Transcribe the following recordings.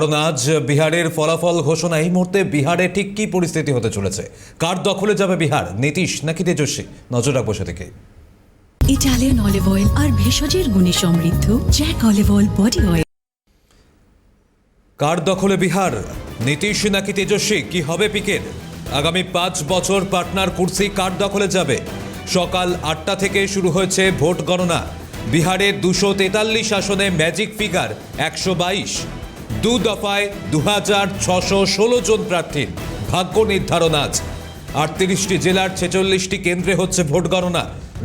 কারণ আজ বিহারের ফলাফল ঘোষণা এই মুহূর্তে বিহারে ঠিক কি পরিস্থিতি হতে চলেছে? কার দখলে যাবে বিহার? নীতিশ নাকি তেজস্বী? নজর রাখব সেদিকে। ইটালিয়ান অলিভ অয়েল আর ভেষজের গুণে সমৃদ্ধ Jack olive oil body oil. কার দখলে বিহার? নীতিশ নাকি তেজস্বী? কি হবে পিকের? আগামী পাঁচ বছর পাটনার কুর্সি কার দখলে যাবে? সকাল আটটা থেকে শুরু হয়েছে ভোট গণনা। বিহারের দুশো তেতাল্লিশ আসনে ম্যাজিক ফিগার একশো বাইশ। দু দফায় দু হাজার ছশো ষোলো জন প্রার্থীর ভাগ্য নির্ধারণ আজ। আটত্রিশটি জেলার ছেচল্লিশটি কেন্দ্রে হচ্ছে ভোট গণনা,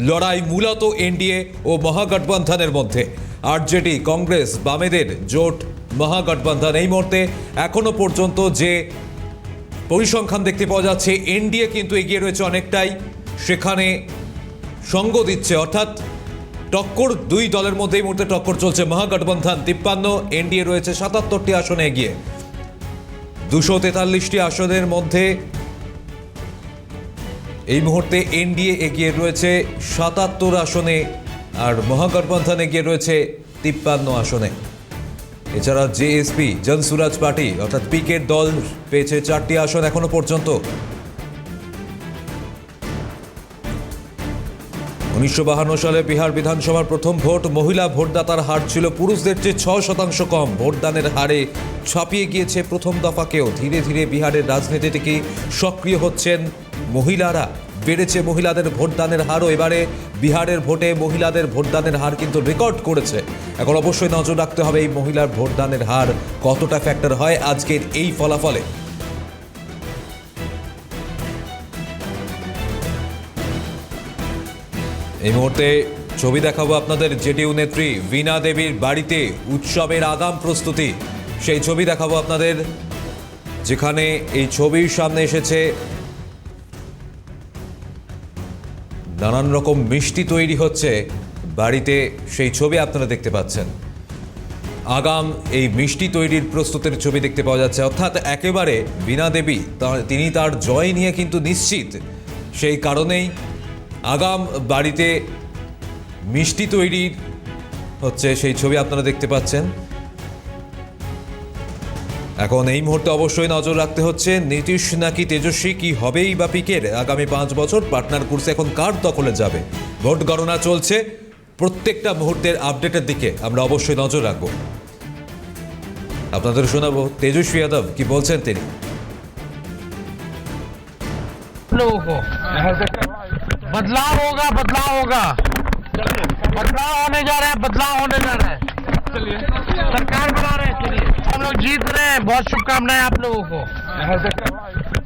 লড়াই মূলত এনডিএ ও মহাগঠবন্ধনের মধ্যে। আরজেডি কংগ্রেস, বামেদের জোট, মহাগঠবন্ধন এই মুহূর্তে এখনও পর্যন্ত যে পরিসংখ্যান দেখতে পাওয়া যাচ্ছে, এনডিএ কিন্তু এগিয়ে রয়েছে অনেকটাই। সেখানে সঙ্গ দিচ্ছে, অর্থাৎ টক্কর দুই দলের মধ্যে এই মুহূর্তে টক্কর চলছে। মহাগঠবন্ধন তিপ্পান্ন, এনডিএ রয়েছে সাতাত্তরটি আসনে এগিয়ে। দুশো তেতাল্লিশটি আসনের মধ্যে এই মুহূর্তে এনডিএ এগিয়ে রয়েছে সাতাত্তর আসনে আর মহাগঠবন্ধন এগিয়ে রয়েছে তিপ্পান্ন আসনে। এছাড়া জেএসপি, জনসুরাজ পার্টি অর্থাৎ পিকের দল পেয়েছে চারটি আসন এখনও পর্যন্ত। উনিশশো সালে বিহার বিধানসভার প্রথম ভোট মহিলা ভোটদাতার হার ছিল, পুরুষদের চেয়ে ছ শতাংশ কম। ভোটদানের হারে ছাপিয়ে গিয়েছে প্রথম দফাকেও। ধীরে ধীরে বিহারের রাজনীতি থেকে সক্রিয় হচ্ছেন মহিলারা। বেড়েছে মহিলাদের ভোটদানের হারও। এবারে বিহারের ভোটে মহিলাদের ভোটদানের হার কিন্তু রেকর্ড করেছে। এখন অবশ্যই নজর রাখতে হবে এই মহিলার ভোটদানের হার কতটা ফ্যাক্টর হয় আজকের এই ফলাফলে। এই মুহূর্তে ছবি দেখাবো আপনাদের জেডিইউ নেত্রী বীণা দেবীর বাড়িতে উৎসবের আগাম প্রস্তুতি। সেই ছবি দেখাবো আপনাদের, যেখানে এই ছবির সামনে এসেছে নানান রকম মিষ্টি তৈরি হচ্ছে বাড়িতে। সেই ছবি আপনারা দেখতে পাচ্ছেন। আগাম এই মিষ্টি তৈরির প্রস্তুতের ছবি দেখতে পাওয়া যাচ্ছে। অর্থাৎ একেবারে বীণা দেবী তিনি তার জয় নিয়ে কিন্তু নিশ্চিত। সেই কারণেই আগাম বাড়িতে মিষ্টি তৈরির হচ্ছে সেই ছবি আপনারা দেখতে পাচ্ছেন। এখন এই মুহূর্তে অবশ্যই নজর রাখতে হচ্ছে, নীতিশ নাকি তেজস্বী, কি হবেই বা পিকের? আগামী পাঁচ বছর পার্টনার কোর্সে এখন কার দখলে যাবে? ভোট গণনা চলছে, প্রত্যেকটা মুহূর্তের আপডেটের দিকে আমরা অবশ্যই নজর রাখব। আপনাদের শোনাবো তেজস্বী যাদব, কি বলছেন তিনি? बदलाव होगा बदलाव होगा बदलाव होने जा रहा है बदलाव होने जा रहा है सरकार बना रहे हैं चलिए हम लोग जीत रहे हैं बहुत शुभकामनाएं आप लोगों को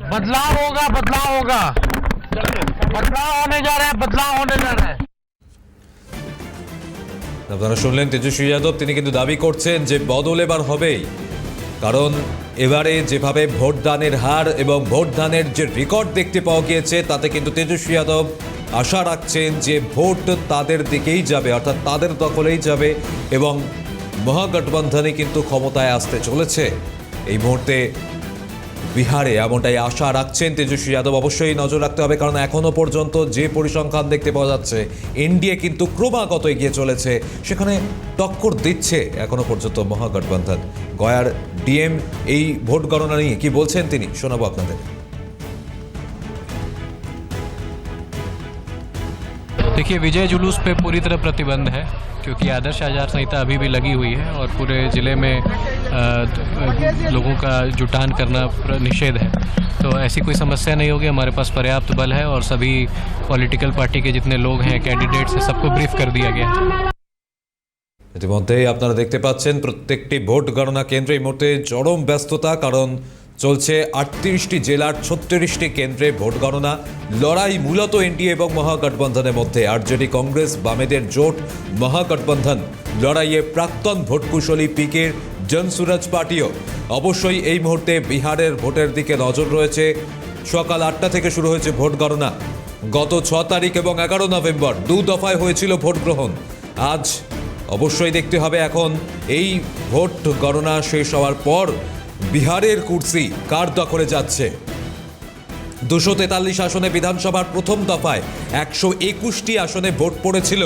बदलाव होगा बदलाव होगा बदलाव होने जा रहा है बदलाव होने जा रहा है আপনারা শুনলেন তেজস্বী যাদব তিনি কিন্তু দাবি করছেন যে বদল এবার হবেই কারণ এবারে যেভাবে ভোটদানের হার এবং ভোটদানের যে রেকর্ড দেখতে পাওয়া গিয়েছে, তাতে কিন্তু তেজস্বী যাদব আশা রাখছেন যে ভোট তাদের দিকেই যাবে, অর্থাৎ তাদের দখলেই যাবে এবং মহাগঠবন্ধনে কিন্তু ক্ষমতায় আসতে চলেছে। এই মুহূর্তে বিহারে এমনটাই আশা রাখছেন তেজস্বী যাদব। অবশ্যই নজর রাখতে হবে, কারণ এখনও পর্যন্ত যে পরিসংখ্যান দেখতে পাওয়া যাচ্ছে, এনডিএ কিন্তু ক্রমাগত এগিয়ে চলেছে। সেখানে টক্কর দিচ্ছে এখনও পর্যন্ত মহাগঠবন্ধন। গয়ার ডিএম এই ভোট গণনা নিয়ে কি বলছেন তিনি শোনাবো আপনাদের देखिए विजय जुलूस पे पूरी तरह प्रतिबंध है क्योंकि आदर्श आचार संहिता अभी भी लगी हुई है और पूरे ज़िले में अ, त- लोगों का जुटान करना पूरा निषेध है तो ऐसी कोई समस्या नहीं होगी हमारे पास पर्याप्त बल है और सभी पॉलिटिकल पार्टी के जितने लोग हैं कैंडिडेट्स हैं सबको ब्रीफ कर दिया गया है ইতিমধ্যেই আপনারা দেখতে পাচ্ছেন, প্রত্যেকটি ভোট গণনা কেন্দ্রে এই মুহূর্তে চরম ব্যস্ততা, কারণ চলছে আটত্রিশটি জেলার ছত্রিশটি কেন্দ্রে ভোট গণনা। লড়াই মূলত এনডিএ এবং মহাগঠবন্ধনের মধ্যে। আরজেডি কংগ্রেস বামেদের জোট, মহাগঠবন্ধন লড়াইয়ে প্রাক্তন ভোটকুশলী পিকের জনসুরাজ পার্টিও। অবশ্যই এই মুহূর্তে বিহারের ভোটের দিকে নজর রয়েছে। সকাল আটটা থেকে শুরু হয়েছে ভোট গণনা। গত ছ তারিখ এবং এগারো নভেম্বর দু দফায় হয়েছিল ভোট গ্রহণ। আজ অবশ্যই দেখতে হবে এখন। এই ভোট গণনা শেষ হওয়ার পর বিহারের কুর্সি কার দখলে যাচ্ছে? দুশো তেতাল্লিশ আসনে বিধানসভার প্রথম দফায় একশো একুশটি আসনে ভোট পড়েছিল।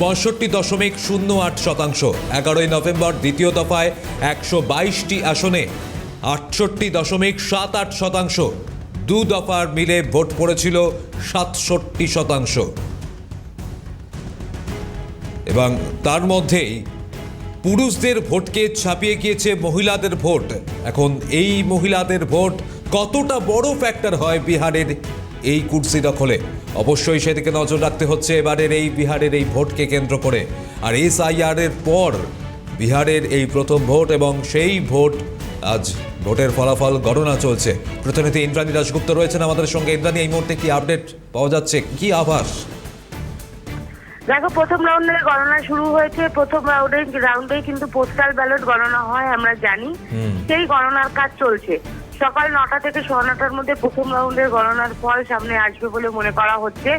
পঁয়ষট্টি দশমিক শূন্য আট শতাংশ। এগারোই নভেম্বর দ্বিতীয় দফায় একশো বাইশটি আসনে আটষট্টি দশমিক সাত আট শতাংশ। দু দফার মিলে ভোট পড়েছিল সাতষট্টি শতাংশ। এবং তার মধ্যেই পুরুষদের ভোটকে ছাপিয়ে গিয়েছে মহিলাদের ভোট। এখন এই মহিলাদের ভোট কতটা বড় ফ্যাক্টর হয় বিহারের এই কুর্সি দখলে? অবশ্যই সেদিকে নজর রাখতে হচ্ছে এবারের এই বিহারের এই ভোটকে কেন্দ্র করে। আর এস এর পর বিহারের এই প্রথম ভোট এবং সেই ভোট আজ ভোটের ফলাফল গণনা চলছে। প্রতিনিধি ইন্দ্রাণী দাশগুপ্ত রয়েছেন আমাদের সঙ্গে। ইন্দ্রাণী, এই মুহূর্তে কি আপডেট পাওয়া যাচ্ছে? কি আভাস? দেখো প্রথম রাউন্ডের গণনা শুরু হয়েছে প্রথম রাউন্ডে রাউন্ডে কিন্তু পোস্টাল ব্যালট গণনা হয় আমরা জানি। সেই গণনার কাজ চলছে। সকাল নটা থেকে সোয়া নটার মধ্যে প্রথম রাউন্ডের গণনার ফল সামনে আসবে বলে মনে করা হচ্ছে।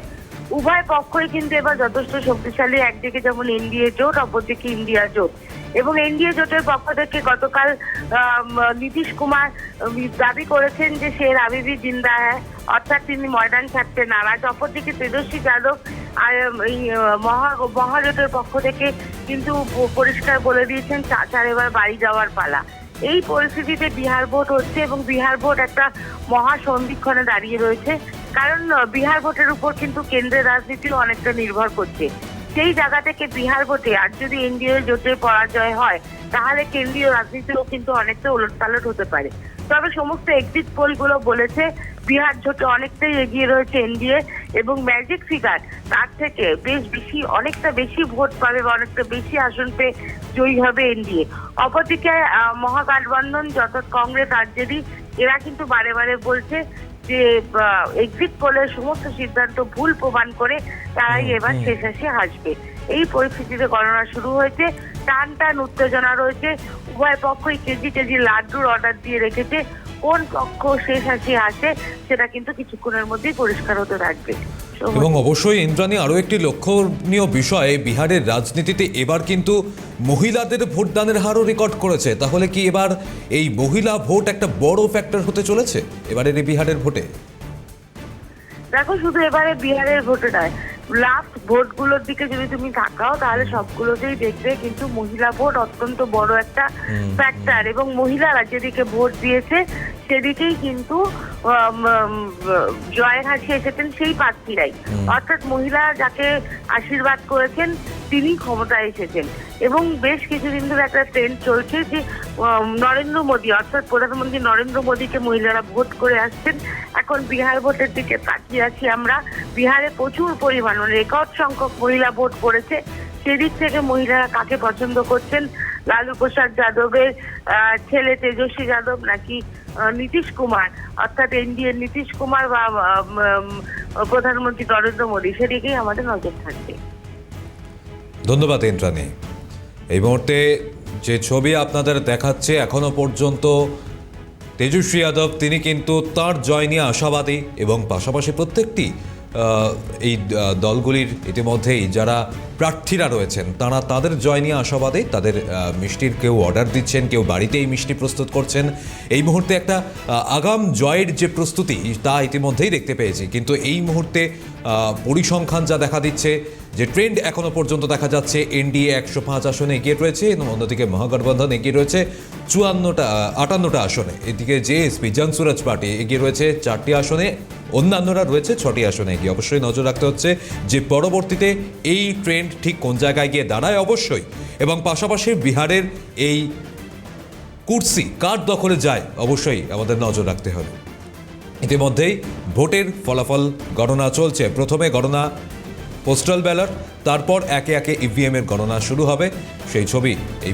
উভয় পক্ষই কিন্তু এবার যথেষ্ট শক্তিশালী। একদিকে যেমন এনডিএ জোট অপরদিকে ইন্ডিয়া জোট। এবং এনডিএ জোটের পক্ষ থেকে গতকাল নীতিশ কুমার দাবি করেছেন যে সে রাবিবি জিন্দা হ্যাঁ অর্থাৎ তিনি ময়দান ছাড়তে নারাজ। অপরদিকে তেজস্বী যাদব আর এই মহা, মহাজোটের পক্ষ থেকে কিন্তু পরিষ্কার বলে দিয়েছেন, চাচার এবার বাড়ি যাওয়ার পালা। এই পরিস্থিতিতে বিহার ভোট হচ্ছে এবং বিহার ভোট একটা মহা সন্ধিক্ষণে দাঁড়িয়ে রয়েছে। কারণ বিহার ভোটের উপর কিন্তু কেন্দ্রের রাজনীতিও অনেকটা নির্ভর করছে। সেই জায়গা থেকে বিহার ভোটে আর যদি এনডিএ জোটের পরাজয় হয়, তাহলে কেন্দ্রীয় রাজনীতিও কিন্তু অনেকটা ওলটপালট হতে পারে। তবে সমস্ত এক্সিট পোলগুলো বলেছে বিহার জোটে অনেকটাই এগিয়ে রয়েছে এনডিএ এবং ম্যাজিক ফিগার তার থেকে বেশ বেশি, অনেকটা বেশি ভোট পাবে বা অনেকটা বেশি আসন পেয়ে জয়ী হবে এনডিএ অপরদিকে মহাগঠবন্ধন যত কংগ্রেস, আর এরা কিন্তু বারে বারে বলছে যে এক্সিট পোলের সমস্ত সিদ্ধান্ত ভুল প্রমাণ করে তারাই এবার শেষ আসে হাসবে। এই পরিস্থিতিতে গণনা শুরু হয়েছে। টান টান উত্তেজনা রয়েছে। উভয় পক্ষই কেজি কেজি লাড্ডুর অর্ডার দিয়ে রেখেছে। কোন পক্ষ শেষ হাসি আসে সেটা কিন্তু কিছুক্ষণের মধ্যেই পরিষ্কার হতে থাকবে। এবং অবশ্যই ইন্দ্রাণী আরও একটি লক্ষণীয় বিষয় বিহারের রাজনীতিতে এবার কিন্তু মহিলাদের ভোটদানের হারও রেকর্ড করেছে। তাহলে কি এবার এই মহিলা ভোট একটা বড় ফ্যাক্টর হতে চলেছে এবারের এই বিহারের ভোটে? দেখো শুধু এবারে বিহারের ভোটে নয়। লাস্ট ভোটগুলোর দিকে যদি তুমি তাকাও তাহলে সবগুলোতেই দেখবে কিন্তু মহিলা ভোট অত্যন্ত বড় একটা ফ্যাক্টর এবং মহিলারা যেদিকে ভোট দিয়েছে সেদিকেই কিন্তু জয়ের হাসি এসেছেন সেই প্রার্থীরাই অর্থাৎ মহিলা যাকে আশীর্বাদ করেছেন তিনি ক্ষমতায় এসেছেন। এবং বেশ কিছুদিন ধরে একটা ট্রেন্ড চলছে যে নরেন্দ্র মোদী অর্থাৎ প্রধানমন্ত্রী নরেন্দ্র মোদীকে মহিলারা ভোট করে আসছেন। এখন বিহার ভোটের দিকে তাকিয়ে আছি আমরা। বিহারে প্রচুর পরিমাণ রেকর্ড সংখ্যক মহিলা ভোট করেছে। সেদিক থেকে মহিলারা কাকে পছন্দ করছেন লালু প্রসাদ যাদবের ছেলে তেজস্বী যাদব নাকি নীতিশ কুমার, অর্থাৎ এনডিএ নীতিশ কুমার বা প্রধানমন্ত্রী নরেন্দ্র মোদী, সেদিকেই আমাদের নজর থাকবে। ধন্যবাদ ইন্দ্রাণী। এই মুহূর্তে যে ছবি আপনাদের দেখাচ্ছে এখনও পর্যন্ত, তেজস্বী যাদব, তিনি কিন্তু তার জয় নিয়ে আশাবাদী এবং পাশাপাশি প্রত্যেকটি এই দলগুলির ইতিমধ্যেই যারা প্রার্থীরা রয়েছেন। তারা তাদের জয় নিয়ে আশাবাদে তাদের মিষ্টির কেউ অর্ডার দিচ্ছেন, কেউ বাড়িতেই মিষ্টি প্রস্তুত করছেন। এই মুহূর্তে একটা আগাম জয়ের যে প্রস্তুতি, তা ইতিমধ্যেই দেখতে পেয়েছি। কিন্তু এই মুহূর্তে পরিসংখ্যান যা দেখা দিচ্ছে, যে ট্রেন্ড এখনও পর্যন্ত দেখা যাচ্ছে, এনডিএ একশো পাঁচ আসনে এগিয়ে রয়েছে, এবং অন্যদিকে মহাগঠবন্ধন এগিয়ে রয়েছে চুয়ান্নটা, আটান্নটা আসনে। এদিকে জেএসপি জনসুরাজ পার্টি এগিয়ে রয়েছে চারটি আসনে, অন্যান্যরা রয়েছে ছটি আসনে। এগিয়ে অবশ্যই নজর রাখতে হচ্ছে যে পরবর্তীতে এই ট্রেন্ড ঠিক কোন জায়গায় গিয়ে দাঁড়ায়? অবশ্যই। এবং পাশাপাশি বিহারের এই কুর্সি কার দখলে যায়? অবশ্যই আমাদের নজর রাখতে হবে। ইতিমধ্যেই ভোটের ফলাফল গণনা চলছে। প্রথমে গণনা পোস্টাল ব্যালট তারপর একে একে ইভিএমের গণনা শুরু হবে। সেই ছবি এই